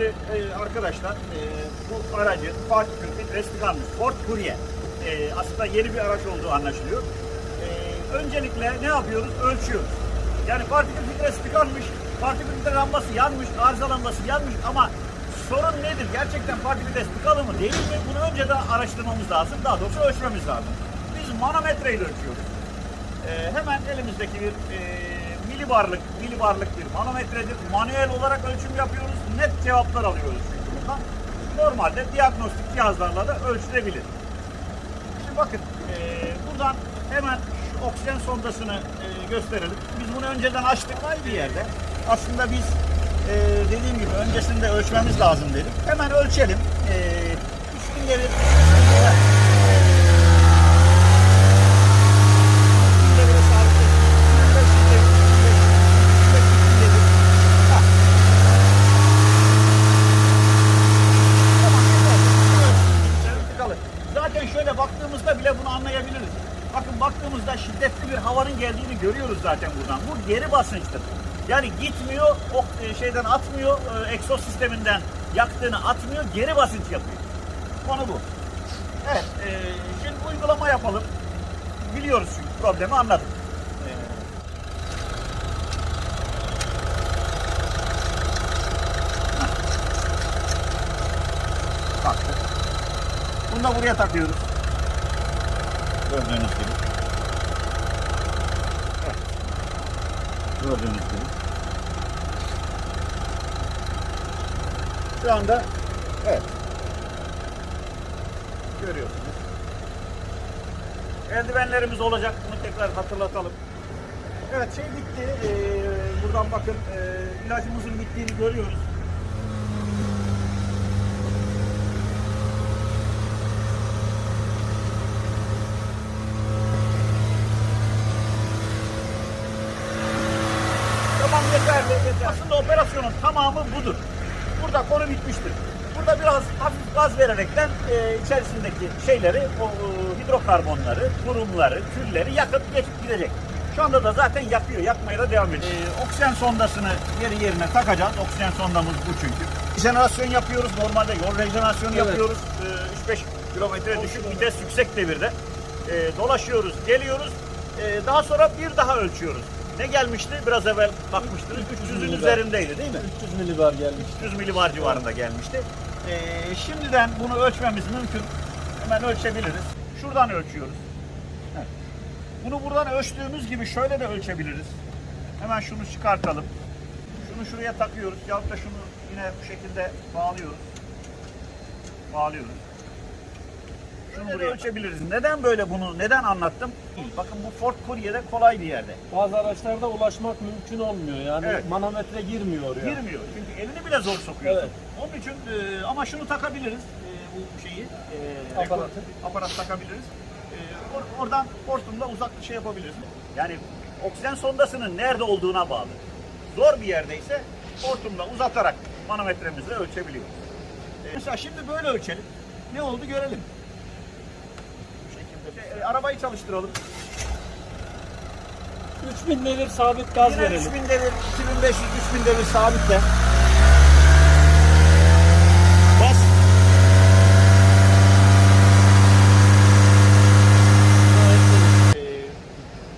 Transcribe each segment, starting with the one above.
Şimdi e, arkadaşlar e, bu aracı Fatih Kürk'ün resmi kalmış. Ford Courier. E, aslında yeni bir araç olduğu anlaşılıyor. E, öncelikle ne yapıyoruz? Ölçüyoruz. Yani partikül filtresi tıkanmış, partikül filtre lambası yanmış, arıza lambası yanmış ama sorun nedir? Gerçekten partikül filtresi tıkalı mı değil mi? Bunu önce de araştırmamız lazım. Daha doğrusu ölçmemiz lazım. Biz manometreyle ölçüyoruz. Ee, hemen elimizdeki bir e, milibarlık, milibarlık bir manometredir. Manuel olarak ölçüm yapıyoruz. Net cevaplar alıyoruz çünkü bundan. Normalde diagnostik cihazlarla da ölçülebilir. Şimdi bakın e, buradan hemen şu oksijen sondasını e, gösterelim. Biz bunu önceden açtık bir yerde. Aslında biz e, dediğim gibi öncesinde ölçmemiz lazım dedik. Hemen ölçelim. E, üç günde bir Günde bir sabitledik. Beş günde bir, beş- beş günde bir. Hah. Tamam, yeter. Tıkalı. Zaten şöyle baktığımızda bile bunu anlayabiliriz. Baktığımızda şiddetli bir havanın geldiğini görüyoruz zaten buradan. Bu geri basınçtır. Yani gitmiyor, o e, şeyden atmıyor, e, egzoz sisteminden yaktığını atmıyor, geri basınç yapıyor. Konu bu. Evet, e, şimdi uygulama yapalım. Biliyoruz çünkü problemi anladık. E, Taktık. Bunu da buraya takıyoruz. Gördüğünüz gibi. Gördüğünüz gibi. Şu anda evet. Görüyorsunuz. Eldivenlerimiz olacak. Bunu tekrar hatırlatalım. Evet şey bitti. Ee, buradan bakın ee, ilacımızın bittiğini görüyoruz. Tamam yeterli. yeterli. Aslında operasyonun tamamı budur. Burada konu bitmiştir. Burada biraz hafif gaz vererekten e, içerisindeki şeyleri, o e, hidrokarbonları, kurumları, külleri yakıp geçip gidecek. Şu anda da zaten yakıyor, yakmaya da devam ediyor. E, oksijen sondasını yeri yerine takacağız. Oksijen sondamız bu çünkü. Rejenerasyon yapıyoruz. Normalde yol rejenerasyonu Evet. yapıyoruz. E, 3-5 kilometre düşük vites, yüksek devirde. E, dolaşıyoruz, geliyoruz. E, daha sonra bir daha ölçüyoruz. Ne gelmişti? Biraz evvel bakmıştınız. 300'ün milibar. üzerindeydi değil mi? 300 milibar gelmiş. 300 milibar civarında gelmişti. Ee, şimdiden bunu ölçmemiz mümkün. Hemen ölçebiliriz. Şuradan ölçüyoruz. Bunu buradan ölçtüğümüz gibi şöyle de ölçebiliriz. Hemen şunu çıkartalım. Şunu şuraya takıyoruz. Yahut da şunu yine bu şekilde bağlıyoruz. Bağlıyoruz. Şunu buraya ölçebiliriz. Neden böyle bunu, neden anlattım? Bakın bu Ford Courier'de kolay bir yerde. Bazı araçlarda ulaşmak mümkün olmuyor. Yani Evet. manometre girmiyor oraya. Girmiyor. Çünkü elini bile zor sokuyorsun. Evet. Onun için e, ama şunu takabiliriz. e, bu şeyi. E, Aparatı. rekor- Aparat takabiliriz. E, or- oradan hortumla uzak şey yapabiliriz. Yani oksijen sondasının nerede olduğuna bağlı. Zor bir yerdeyse hortumla uzatarak manometremizle ölçebiliyoruz. E, mesela şimdi böyle ölçelim. Ne oldu görelim şey, e, arabayı çalıştıralım. 3000 devir sabit gaz Yine verelim. 3000 devir, 2500, 3000 devir sabitle. Bas.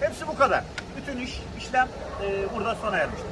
Hepsi bu kadar. Bütün iş, işlem e, burada sona ermiştir.